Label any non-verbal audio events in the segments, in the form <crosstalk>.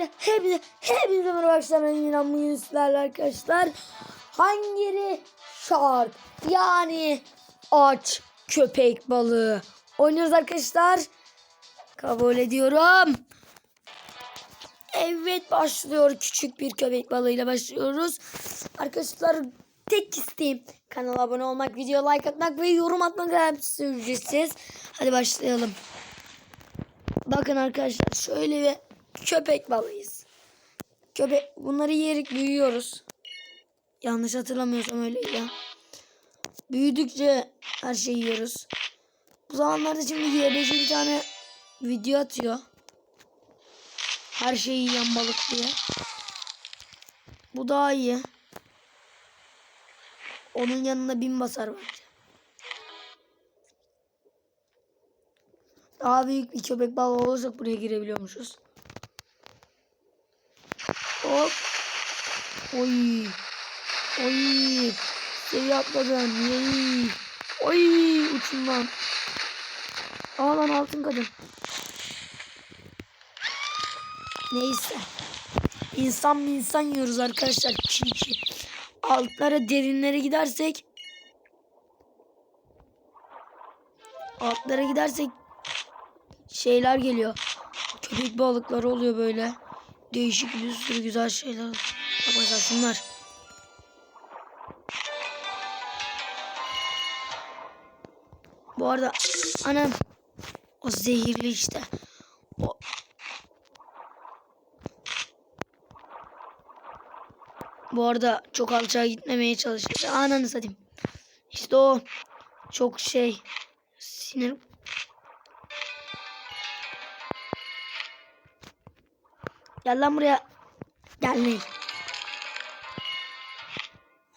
Öncelikle hepinize, hepinize merhaba arkadaşlar. Ben Miran bugün sizlerle arkadaşlar. Hangiri Shark yani aç köpek balığı oynuyoruz arkadaşlar. Kabul ediyorum. Evet başlıyor. Küçük bir köpek balığıyla başlıyoruz. Arkadaşlar tek isteğim kanala abone olmak, video like atmak ve yorum atmak hepsi ücretsiz. Hadi başlayalım. Bakın arkadaşlar şöyle bir köpek balığıyız. Köpek bunları yiyerek büyüyoruz. Yanlış hatırlamıyorsam öyle ya. Büyüdükçe her şeyi yiyoruz. Bu zamanlarda şimdi YBC bir tane video atıyor. Her şeyi yiyen balık diye. Bu daha iyi. Onun yanında bin basar bence. Daha büyük bir köpek balığı olursak buraya girebiliyormuşuz. Oy. Oy. Seviye atladım. Yey. Oy. Uçumdan. Aa lan altın kadın. Neyse. İnsan mı insan yiyoruz arkadaşlar. Çiğ çiğ. Altlara derinlere gidersek altlara gidersek şeyler geliyor. Köpek balıkları oluyor böyle. Değişik bir sürü güzel şeyler. Bak mesela şunlar. Bu arada anam o zehirli işte. O... Bu arada çok alçağa gitmemeye çalışacağım. Ananı satayım. İşte o çok şey sinir Gel lan buraya. Gel ne?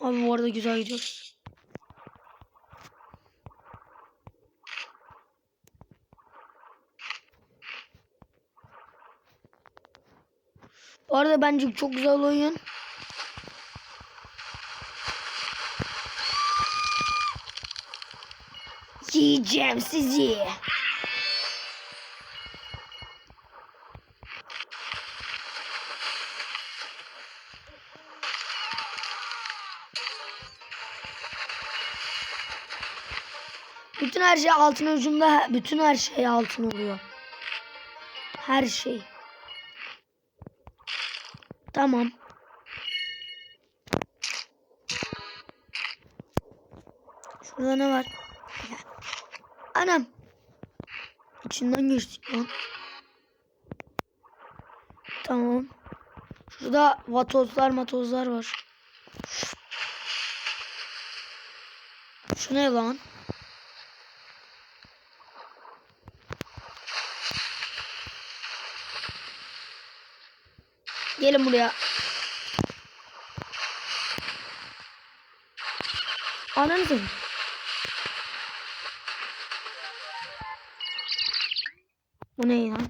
Abi bu arada güzel gidiyoruz. Bu arada bence çok güzel oyun. Yiyeceğim sizi. Bütün her şey altın ucunda bütün her şey altın oluyor. Her şey. Tamam. Şurada ne var? Anam. İçinden geçtik lan. Tamam. Şurada vatozlar matozlar var. Şu ne lan? Gelin buraya. Ananı senin. Bu ne lan?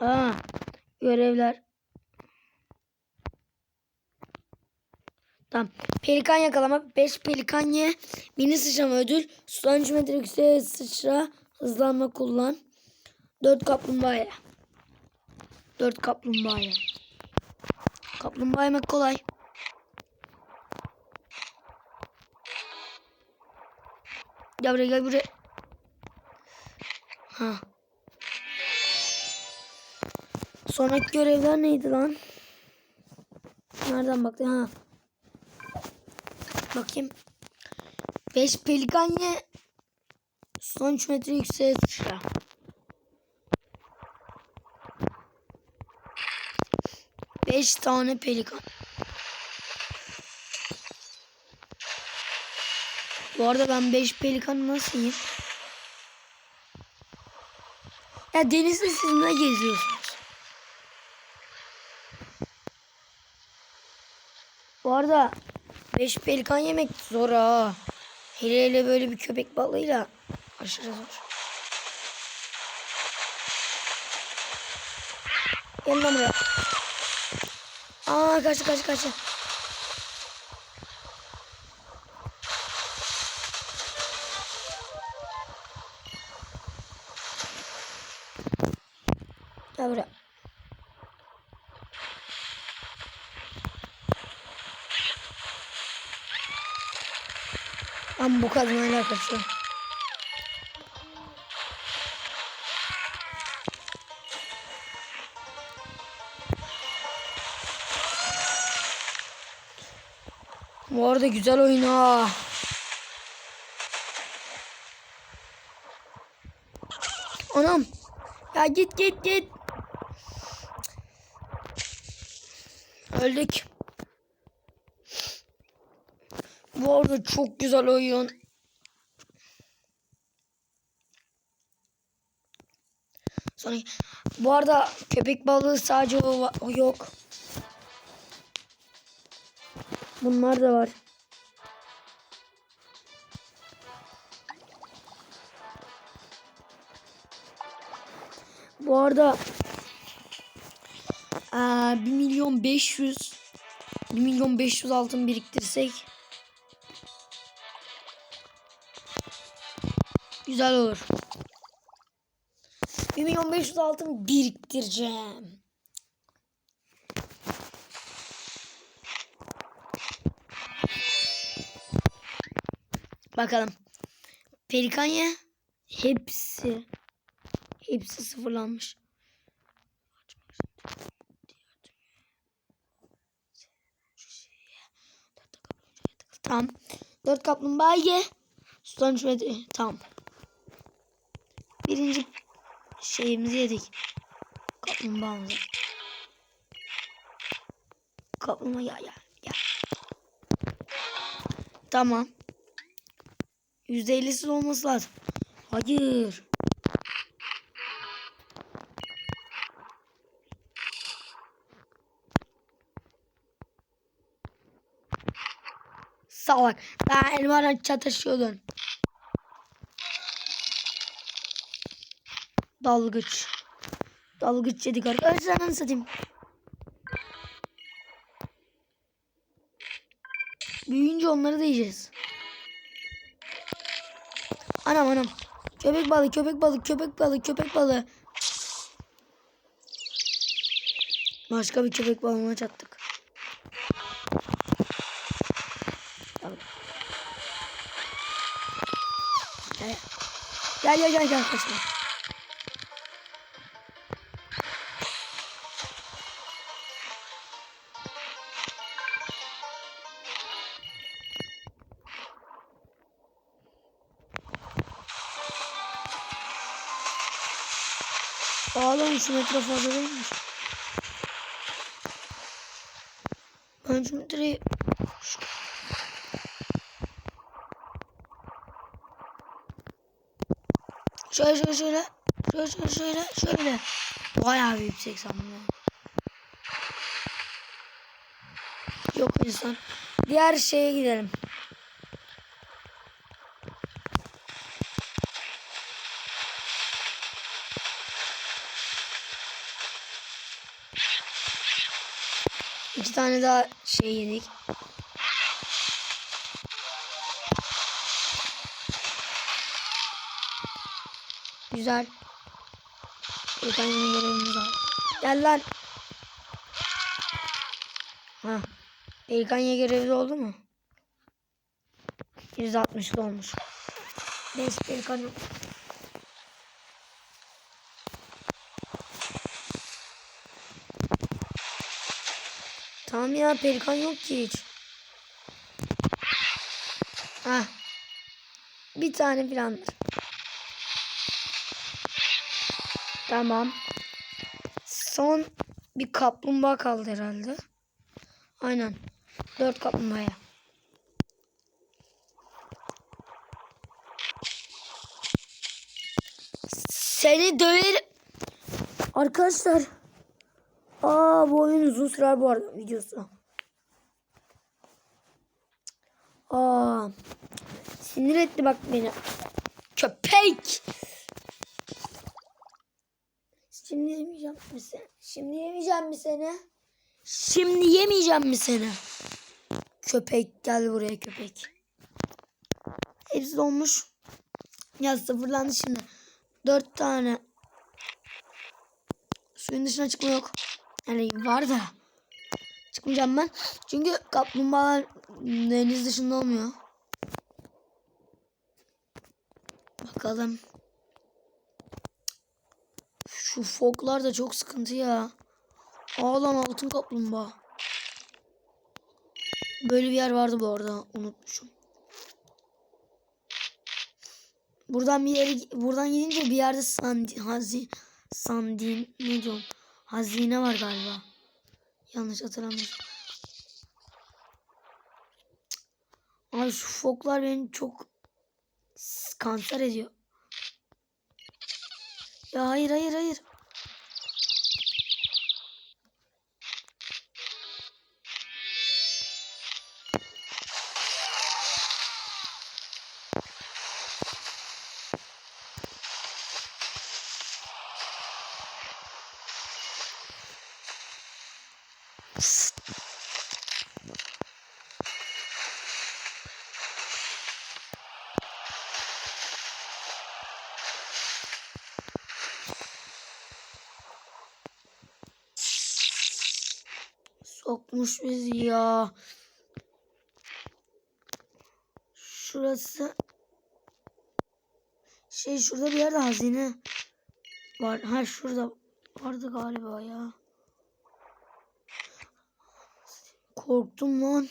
Aa, görevler. Tamam. Pelikan yakalama. 5 pelikan ye. Mini sıçrama ödül. Sudan 3 metre yükseğe sıçra. Hızlanma kullan. 4 kaplumbağa ye. 4 kaplumbağa ye. Kaplumbağa yemek kolay. Gel buraya gel buraya. Ha. Sonraki görevler neydi lan? Nereden baktın? Ha. Bakayım. 5 pelikan ye. Son 3 metre yükseğe sıçra. Beş tane pelikan. Bu arada ben beş pelikan nasıl yiyeyim? Ya denizde siz ne geziyorsunuz? Bu arada beş pelikan yemek zor ha. Hele hele böyle bir köpek balığıyla aşırı zor. Lan buraya. Aa kaçtı kaçtı kaçtı. Gel buraya. Ama bu kadın hala kaçıyor. Arada güzel oyun ha. Anam. Ya git git git. Öldük. Bu arada çok güzel oyun. Sonra bu arada köpek balığı sadece o, o yok. Bunlar da var. Arada eee 1 milyon 500 1 milyon 500 altın biriktirsek güzel olur. 1 milyon 500 altın biriktireceğim. Bakalım. Pelikanya hepsi hepsi sıfırlanmış. Tamam. Dört kaplumbağa ye. Sudan şöyle tamam. Birinci şeyimizi yedik. Kaplumbağamızı. Kaplumbağa ya ya ya. Tamam. Yüzde ellisi olması lazım. Hayır. Salak. Ben elmanla çatışıyordun. Dalgıç. Dalgıç yedik arkadaşlar. Ananı satayım. Büyüyünce onları da yiyeceğiz. Anam anam. Köpek balığı, köpek balığı, köpek balığı, köpek balığı. Başka bir köpek balığına çattık. Gel gel gel, gel kaçma. Ağlam şu metre fazla değilmiş. Ben şu metreyi... Şöyle şöyle şöyle. Şöyle şöyle şöyle şöyle. Bayağı bir yüksek sandım. Yok insan. Diğer şeye gidelim. İki tane daha şey yedik. Güzel. Tane yeni görevimiz var. Gel lan. Ha. Pelikanya görevi oldu mu? 160'lı olmuş. 5 pelikan yok. Tamam ya pelikan yok ki hiç. Ha. Bir tane filandır. Tamam. Son bir kaplumbağa kaldı herhalde. Aynen. Dört kaplumbağaya. Seni döverim. Arkadaşlar. Aa bu oyun uzun sürer bu arada videosu. Aa. Sinir etti bak beni. Köpek. Şimdi yemeyeceğim mi seni? Şimdi yemeyeceğim mi seni? Şimdi yemeyeceğim mi seni? Köpek gel buraya köpek. Hepsi dolmuş. Ya sıfırlandı şimdi. Dört tane. Suyun dışına çıkma yok. Yani var da. Çıkmayacağım ben. Çünkü kaplumbağalar deniz dışında olmuyor. Bakalım. Şu foklar da çok sıkıntı ya. Aa lan altın kaplumbağa. Böyle bir yer vardı bu arada. Unutmuşum. Buradan bir yere buradan gidince bir yerde sandi, hazi, sandin ne diyorum? Hazine var galiba. Yanlış hatırlamıyorsam. Abi şu foklar beni çok kanser ediyor. Ya hayır hayır hayır. Sokmuş bizi ya. Şurası şey şurada bir yerde hazine var. Ha şurada vardı galiba ya. Korktum lan.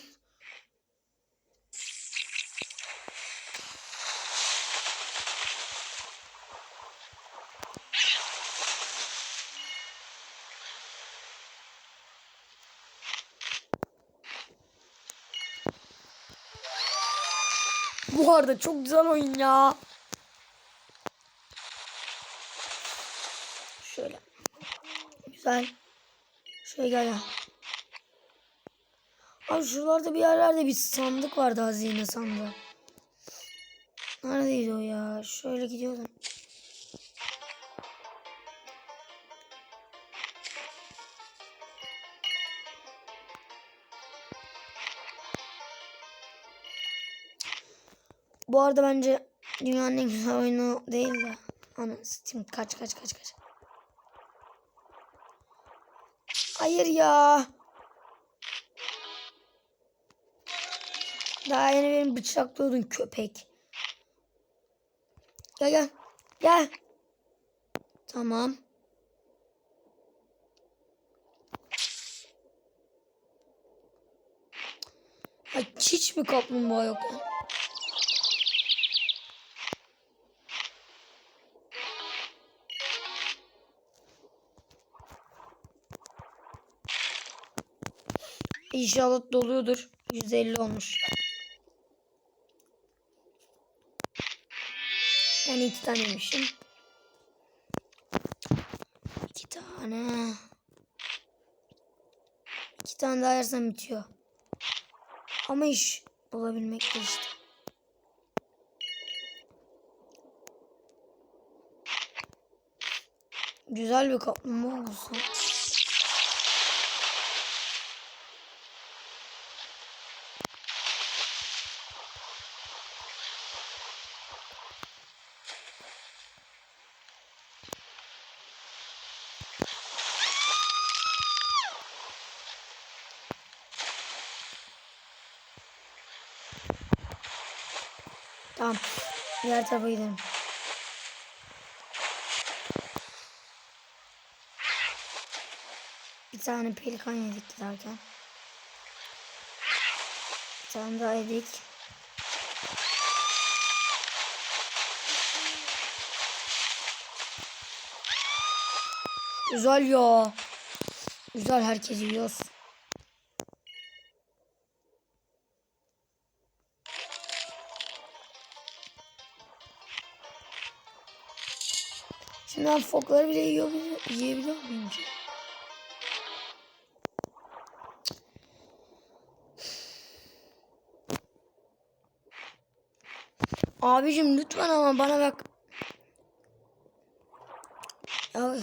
Bu arada çok güzel oyun ya. Şöyle. Güzel. Şöyle gel ya. Şuralarda bir yerlerde bir sandık vardı hazine sandığı. Neredeydi o ya? Şöyle gidiyordum. Bu arada bence dünyanın en güzel oyunu değil de. Ana Steam kaç kaç kaç kaç. Hayır ya. Daha yeni beni bıçaklıyordun köpek. Gel gel. Gel. Tamam. Ay hiç mi kaplumbağa yok? İnşallah doluyordur. 150 olmuş. Ben iki tane yemişim. İki tane. İki tane daha yersem bitiyor. Ama iş bulabilmekte işte. Güzel bir kaplumbağa olsa. Tamam. Diğer tarafa gidelim. Bir tane pelikan yedik giderken. Bir tane daha yedik. Güzel ya. Güzel herkes yiyoruz. Ben fokları bile yiyebiliyor, yiyebiliyor muyum? Abicim lütfen ama bana bak. Ya,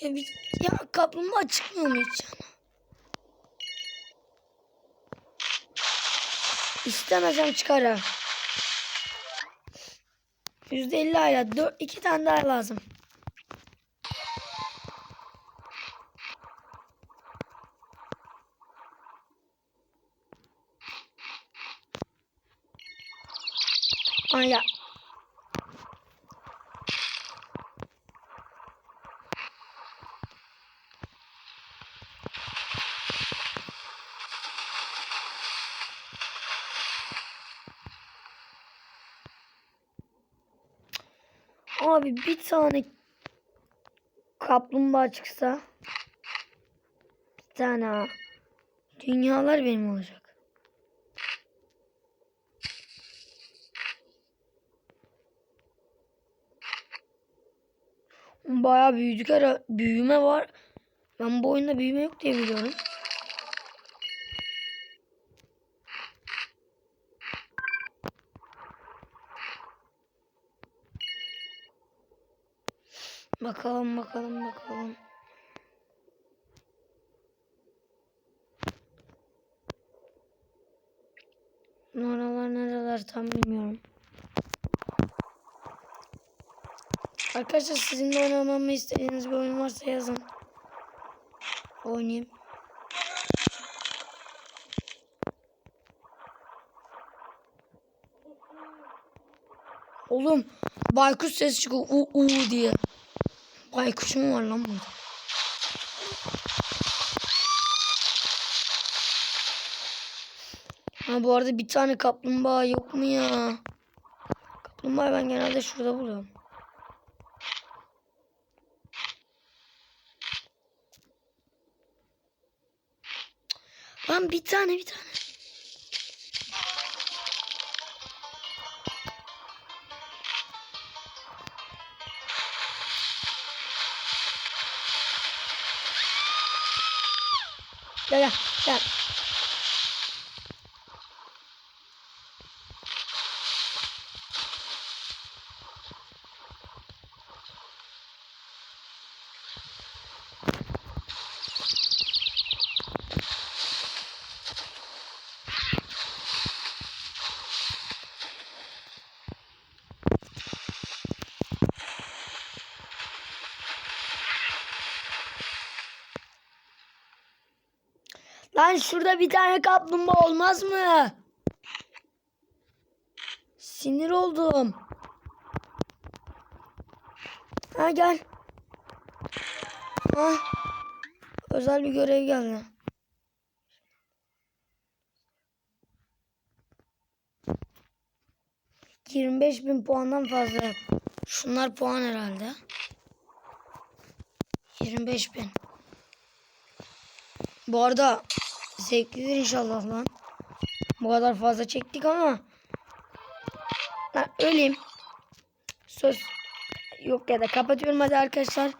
ya, bir, ya kaplumbağa çıkmıyor mu hiç? İstemesem çıkar ha. Yüzde elli hala. Dört, iki tane daha lazım. Aa ya. Abi bir tane kaplumbağa çıksa bir tane ha. Dünyalar benim olacak. Bayağı büyüdük ara büyüme var. Ben bu oyunda büyüme yok diye biliyorum. Bakalım bakalım bakalım. Oralar nereler tam bilmiyorum. Arkadaşlar sizin de oynamamı istediğiniz bir oyun varsa yazın. Oynayayım. Oğlum baykuş ses çıkıyor u u diye. Baykuş mu var lan burada? Ha bu arada bir tane kaplumbağa yok mu ya? Kaplumbağa ben genelde şurada buluyorum. Lan bir tane bir tane. Gel Lan şurada bir tane kaplumbağa olmaz mı? Sinir oldum. Ha gel. Ha. Özel bir görev geldi. Yirmi beş bin puandan fazla. Şunlar puan herhalde. Yirmi beş bin. Bu arada zevklidir inşallah lan. Bu kadar fazla çektik ama. Lan öleyim. Söz yok ya da kapatıyorum hadi arkadaşlar.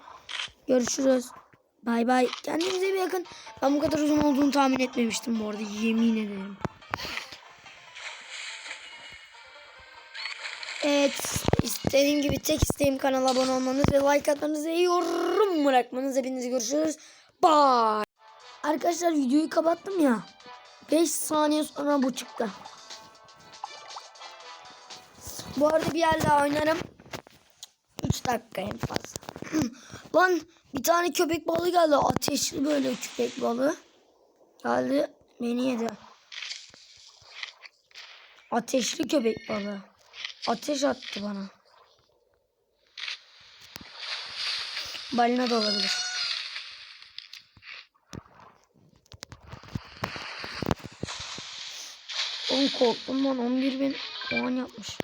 Görüşürüz. Bay bay. Kendinize bir yakın. Ben bu kadar uzun olduğunu tahmin etmemiştim bu arada. Yemin ederim. Evet. istediğim gibi tek isteğim kanala abone olmanız ve like atmanız ve yorum bırakmanız. Hepinizi görüşürüz. Bye. Arkadaşlar videoyu kapattım ya. 5 saniye sonra bu çıktı. Bu arada bir yer oynarım. 3 dakika en fazla. <clears throat> Lan bir tane köpek balığı geldi. Ateşli böyle köpek balığı. Geldi beni yedi. Ateşli köpek balığı. Ateş attı bana. Balina da olabilir. Oğlum korktum lan 11 bin puan yapmış.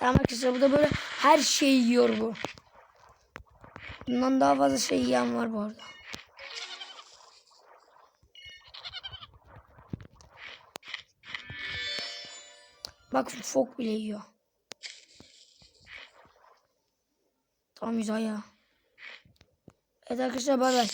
Tamam arkadaşlar bu da böyle her şeyi yiyor bu. Bundan daha fazla şey yiyen var bu arada. Bak fok bile yiyor. Tamam güzel ya. Evet arkadaşlar bay bay.